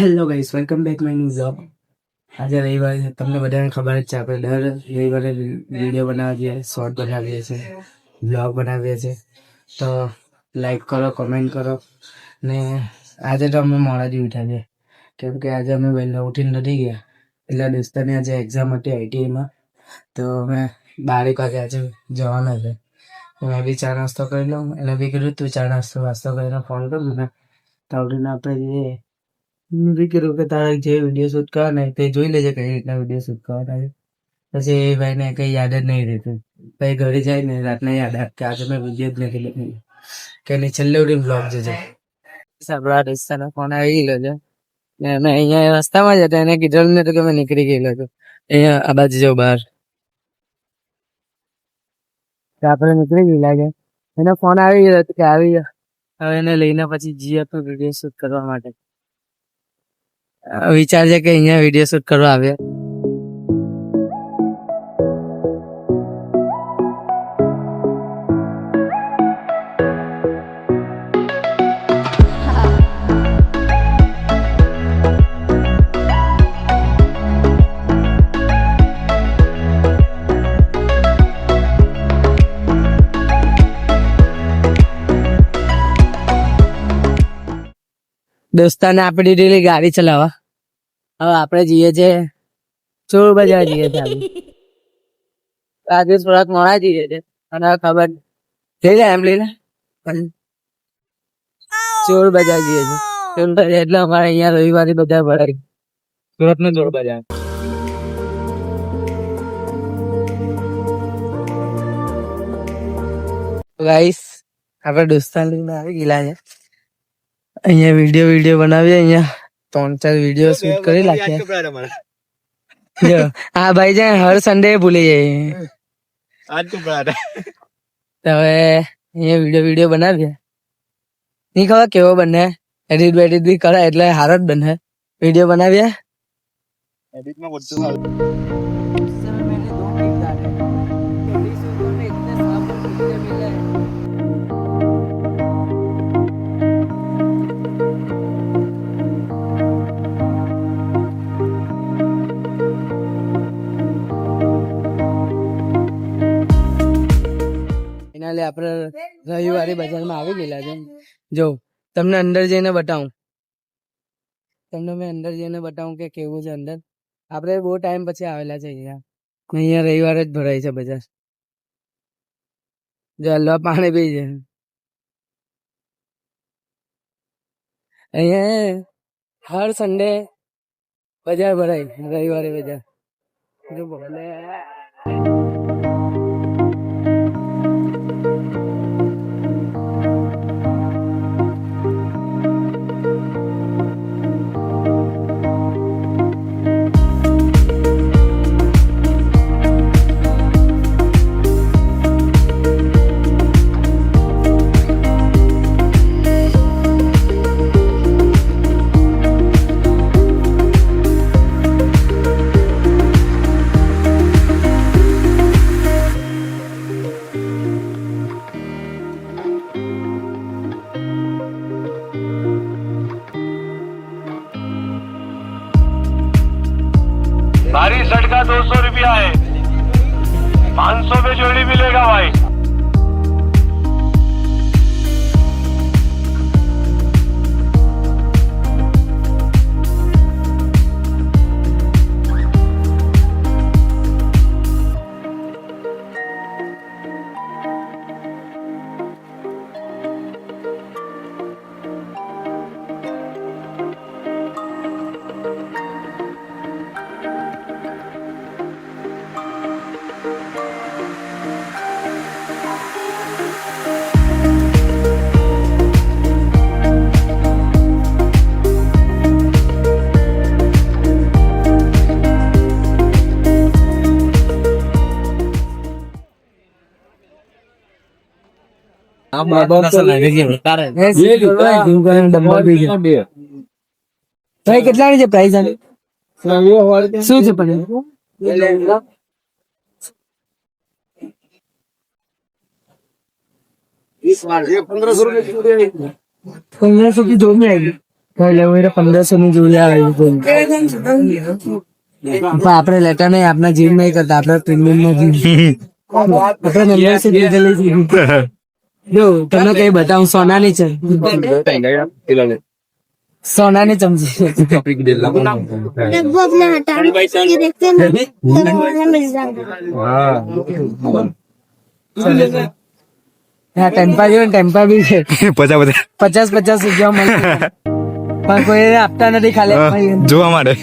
Hello guys welcome back my new blog આજે રવિવારે છે. તમને બધાને ખબર જ છે આપણે દર રવિવારે વીડિયો બનાવીએ શોર્ટ બનાવીએ છીએ બ્લોગ બનાવીએ છીએ. તો લાઈક કરો કમેન્ટ કરો. ને આજે તો અમે મોડાથી ઉઠ્યા છીએ. કેમ કે આજે અમે વહેલા ઉઠીને નથી ગયા. એટલે દોસ્તાની આજે એક્ઝામ હતી આઈટીઆઈમાં તો અમે બારેક વાગે આજે જવાના છે. મેં બી ચા નાસ્તો કરી લઉં. એને બી કીધું તું ચા નાસ્તો વાસ્તો કરીને ફોન કરું ને તો આપણે જઈએ. બી કીધું કે જે વીડિયો શૂટ કરવાના તે જોઈ લેજે કઈ રીતના વીડિયો શૂટ કરવાના છે. પછી એ ભાઈને કઈ યાદ જ નહીં રહેતું. પછી ઘરે જાય ને રાતના યાદ આવે કે આજે મેં વીડિયો જ નથી લખી કે નહીં, છેલ્લે ઉડી બ્લોગ જજે. આપણા રસ્તાનો ફોન આવી ગયેલો છે. ને અમે અહીંયા રસ્તામાં જ હતા. એને કીધેલું નતું કે મેં નીકળી ગયેલો હતો અહીંયા આ બાજુ જાઉં બહાર. આપણે નીકળી ગયેલા છે. એનો ફોન આવી ગયો કે આવી ગયો. હવે એને લઈને પછી જીએ તો વીડિયો શૂટ કરવા માટે. વિચાર છે કે અહીંયા વીડિયો શૂટ કરવા આવ્યા. દોસ્તાને આપી દીધેલી ગાડી ચલાવવા. હવે આપણે જઈએ છે ચોર બજાર જઈએ છે આજે થોડાક મોડા જઈએ છે. અને ખબર લઈ લે એમ લઈ લે. ચોર બજાર જઈએ છે. ચોર બજાર એટલે અમારે અહીંયા રવિવારે બધા ભરાય. સુરતનું ચોર બજાર. ગાઈસ આપણે દોસ્તાન લઈને આવી ગયેલા છે. અહીંયા વીડિયો વીડિયો બનાવીએ અહીંયા. ત્રણ ચાર વીડિયો શૂટ કરી નાખ્યા આ ભાઈ છે હર સન્ડે ભૂલી જાય. આજ તો પડા હવે અહીંયા વીડિયો વીડિયો બનાવીએ. નહીં ખબર કેવો બને. એડિટ બેડિટ બી કરે એટલે હારો જ બને. વીડિયો બનાવીએ. એડિટમાં ફાઇનલી આપણે રવિવારે બજારમાં આવી ગયેલા છે. જો, તમને અંદર જઈને બતાવું. તમને મેં અંદર જઈને બતાવું કે કેવું છે અંદર. આપણે બહુ ટાઈમ પછી આવેલા છે અહીંયા. અહીંયા રવિવારે જ ભરાય છે બજાર. જો, હલવા પાણી પી છે. અહીંયા હર સન્ડે બજાર ભરાય, રવિવારે બજાર. જો બોલે भारी शर्ट का दो सौ रुपया है पाँच सौ में जोड़ी मिलेगा भाई ભાઈ કેટલા છે પ્રાઇસ આની? શું છે પણ પંદરસો की એટલે પંદરસો ની જોડી આવી આપણે લેતા નહીં આપણા જીમ નહીં કરતા આપણે પ્રીમિયમ નો જીમ આપણે જો તમને કઈ બતાવું? સોનાની છે. સોનાની ચમચી. ટેમ્પા જેવો ટેમ્પા બી છે. પચાસ પચાસ. રૂપિયા મળે પણ કોઈ આપતા નથી ખાલી. જોવા માટે.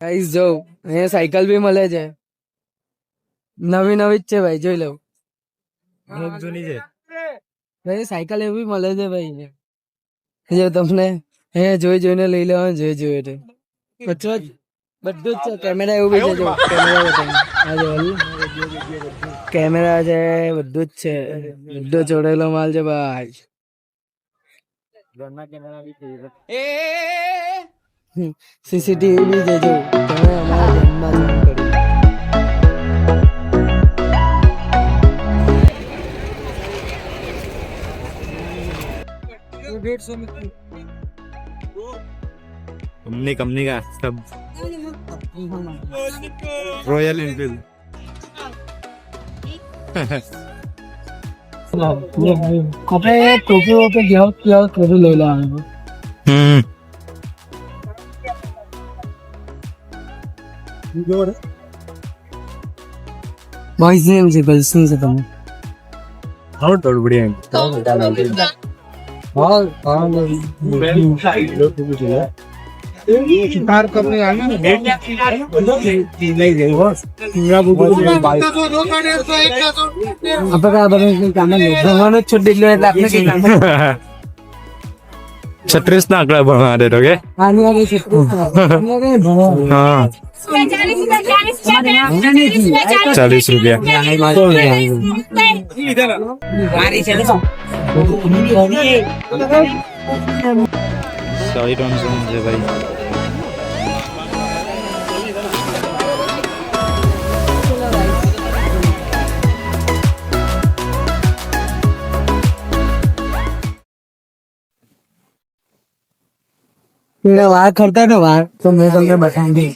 ગાઈસ જો અહીંયા સાયકલ બી મળે છે. નવી નવી જ છે ભાઈ જોઈ લઉં જૂની છે. ભાઈ સાયકલ એવી મળે છે ભાઈ જો તમને અહીંયા જોઈ જોઈને લઈ લેવાનું જોઈ જોઈ એટલે. બધું જ છે કેમેરા એવું બી છે કેમેરા. કેમેરા છે બધું જ છે બધો જોડેલો માલ છે ભાઈ સીસીટીવી બી છે જો તમે અમારા ધ્યાનમાં ધ્યાન કર્યું कंपनी कंपनी का सब रॉयल एनफील्ड આપણે ટોપી વોપી ગયા ત્યાં ટોપી લઈ લેવાનું हम्म બોયઝ કાર કરને આવી છત્રીસ ના આંકડા ભણવા દે તો કે? ચાલીસ રૂપિયા. મારી છે ભણવાનું. हाँ चालीस रुपया साइड ऑन जोन है भाई પેલા વાર કરતા ને વાર તો મેં તમને બતાવી દઈ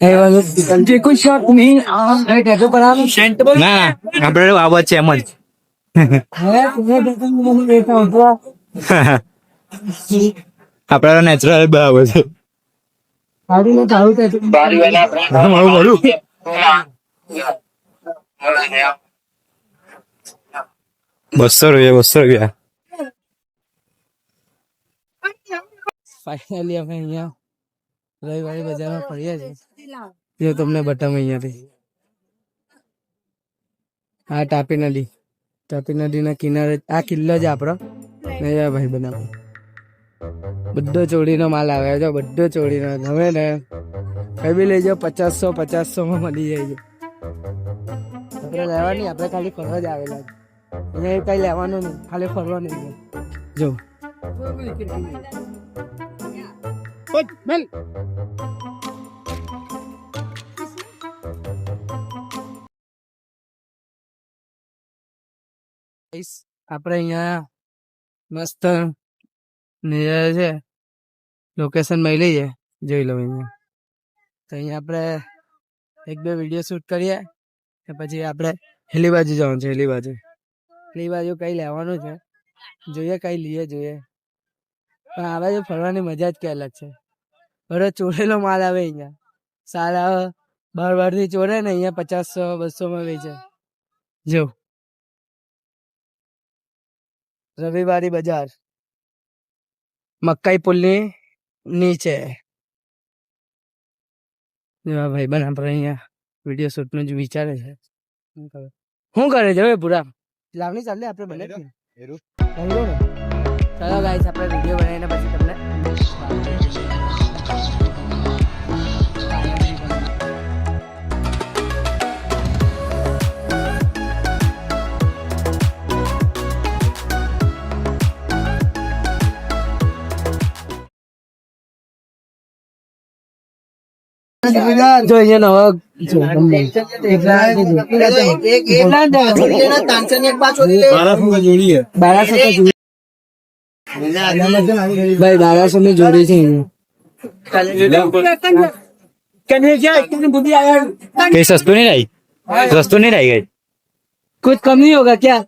જે કોઈ શોટ નહીં આ એ સેન્ટ ના ના આપણે આવત છે એમ જ આપણા નેચરલ બરાબર છે બસો રૂપિયા બસો રૂપિયા ફાઈનલી અમે અહીંયા રવિવારે બજારમાં ફર્યા છે જો તમને બટમ અહીંયાથી. આ તાપી નદી. તાપી નદીના કિનારે આ કિલ્લો જ આપણો. ને ભાઈ બનાવો. બધો ચોરીનો માલ આવે. છે બધો ચોરીનો. ગમે ને કઈ બી લઈ જાઓ પચાસસો પચાસસો માં મળી જાય. આપણે લેવાની આપણે ખાલી ફરવા જ આવેલા. અહીંયા કઈ લેવાનું નહીં ખાલી ફરવાનું નહીં જો. આપણે અહીંયા મસ્ત નજારા છે. લોકેશન મળી છે, જોઈ લો અહીંયા. તો અહીંયા આપણે એક બે વીડિયો શૂટ કરીએ કે પછી આપણે હેલી બાજુ જવાનું છે, હેલી બાજુ. હેલી બાજુ કઈ લેવાનું છે? જોઈએ, કઈ લઈએ, જોઈએ. પણ આ બાજુ ફરવાની મજા જ કઈ અલગ છે. બરો ચોરેલો માલ આવે અહીંયા. સારા બાર બારથી ચોરે ને અહીંયા પચાસસો બસો માં વેચે જો. રવિવારી બજાર. મકાઈ પુલની નીચે. જેવા ભાઈ બન આપણે અહીંયા વીડિયો શૂટનું જ વિચારે છે. શું કરે? છે હવે પૂરા? લાવણી ચાલે આપણે બને ચાલો ગાઈસ આપણે વીડિયો બનાવીને પછી તમને જો અહીંયા નવા જો તમને એટલા બારાસો તો જોડી ભાઈ બારાસો ની જોડી છે કઈ સસ્તું નહીં રહી સસ્તું નહીં રહી ગઈ कुछ कम नहीं होगा क्या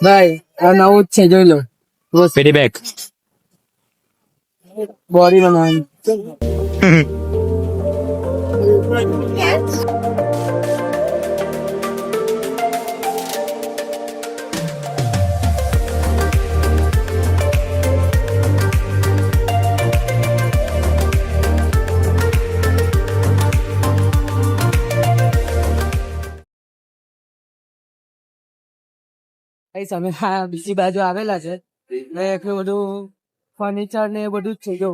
ભાઈ આ નવું જ છે જોઈ લો પેટી બેગ બોડી બનાવવાની કઈ અમે આ બીજી બાજુ આવેલા છે ને એટલું બધું ફર્નિચર ને એ બધું જ છે જો.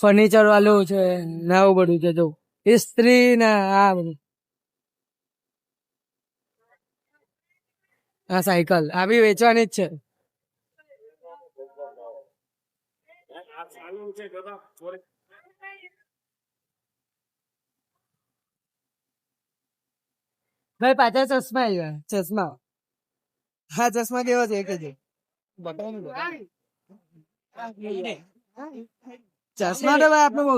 ફર્નિચર વાળું છે ને આવું બધું છે જો. ઇસ્ત્રી ને આ બધું. આ સાયકલ આ બી વેચવાની જ છે. ભાઈ પાછા ચશ્મા આવ્યા ચશ્મા. હા ચશ્મા કેવો છે એક જ. ચશ્મા ભાઈ આપને બહુ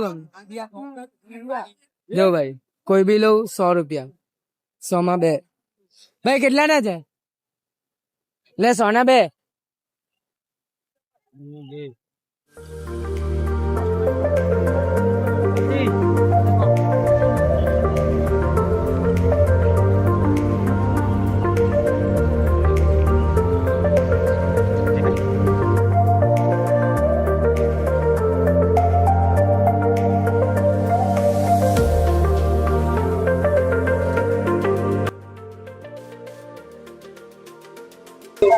જો ભાઈ, કોઈ બી લઉં સો રૂપિયા. સો માં બે. ભાઈ કેટલા ના છે? લે સો ના બે.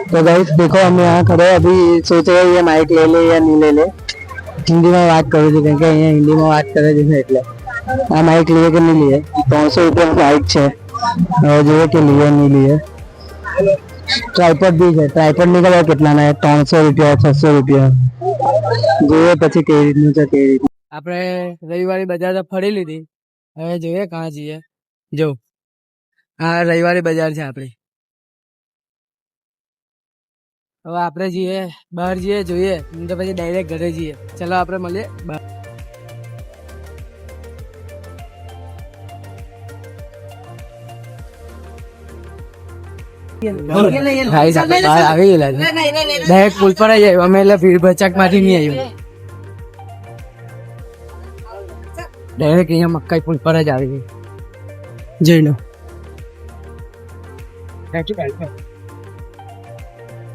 तो गाइस देखो हम यहाँ खड़े हैं, अभी सोच रहे हैं ये माइक ले ले या नहीं ले ले હિન્દીમાં વાત કરું છું કેમ કે અહીંયા હિન્દીમાં વાત કરે છે એટલે આ માઇક લઈએ કે નહીં લઈએ ત્રણસો રૂપિયાનું માઇક છે હવે જોઈએ કે લઈએ નહીં લઈએ ટ્રાયપોડ બી છે ટ્રાયપોડ ની ખબર કેટલાના છે ત્રણસો રૂપિયા છસો રૂપિયા જોઈએ પછી કેવી રીતનું છે કેવી રીતનું આપણે રવિવારે બજાર તો ફરી લીધી હવે જોઈએ કાં જઈએ જો આ રવિવારે બજાર છે આપણી હવે આપણે જઈએ બહાર જઈએ જોઈએ. તો પછી ડાયરેક્ટ ઘરે જઈએ. ચલો આપણે મળીએ. બહાર. ડાયરેક્ટ પુલ પર આવી આવ્યો અમે એટલે ભીડ ભચાકમાંથી નહીં આવ્યું ડાયરેક્ટ અહીંયા મકાઈ પુલ પર જ આવી ગઈ.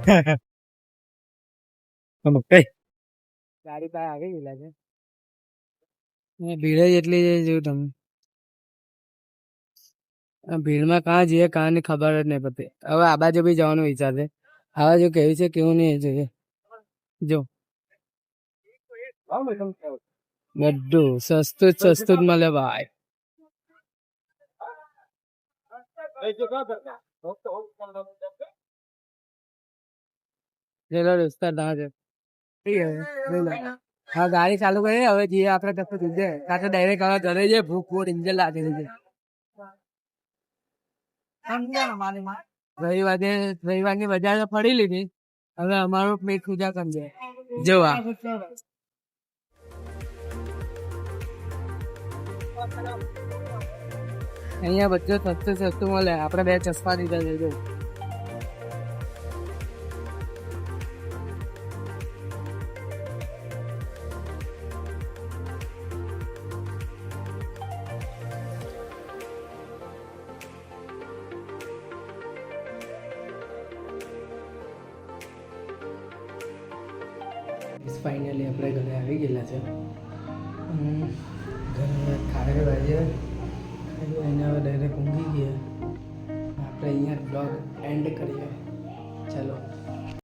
લો ગાડી પાસે આવી ગયેલા છે. ભીડ જ એટલી છે જોયું તમે. ભીડમાં કાં જઈએ કાં ની ખબર જ નહીં પડતી. હવે આ બાજુ બી જવાનો વિચાર છે. આ બાજુ કેવું છે કેવું નહીં જોઈએ. જો. બધું સસ્તું જ સસ્તું જ મળે ભાઈ. ચલો રસ્તા ના છે. હા ગાડી ચાલુ કરી હવે જઈએ આપણે કશું જઈએ કાં તો ડાયરેક્ટ હવે ઘરે જઈએ ભૂખ બહુ ઇન્જન લાગેલી છે. રવિવારે રવિવારની બજાર ફરી લીધી. હવે અમારું પેટ પૂજા સમજે જોવા અહીંયા બધું સસ્તું સસ્તું મળે. આપણે બે ચશ્મા લીધા છે ફાઇનલી આપણે ઘરે આવી ગયેલા છે. ઘરે ખાડે વાગે એને હવે ડાયરેક્ટ ઊંઘી ગયા. આપણે અહીંયા બ્લોગ એન્ડ કરીએ.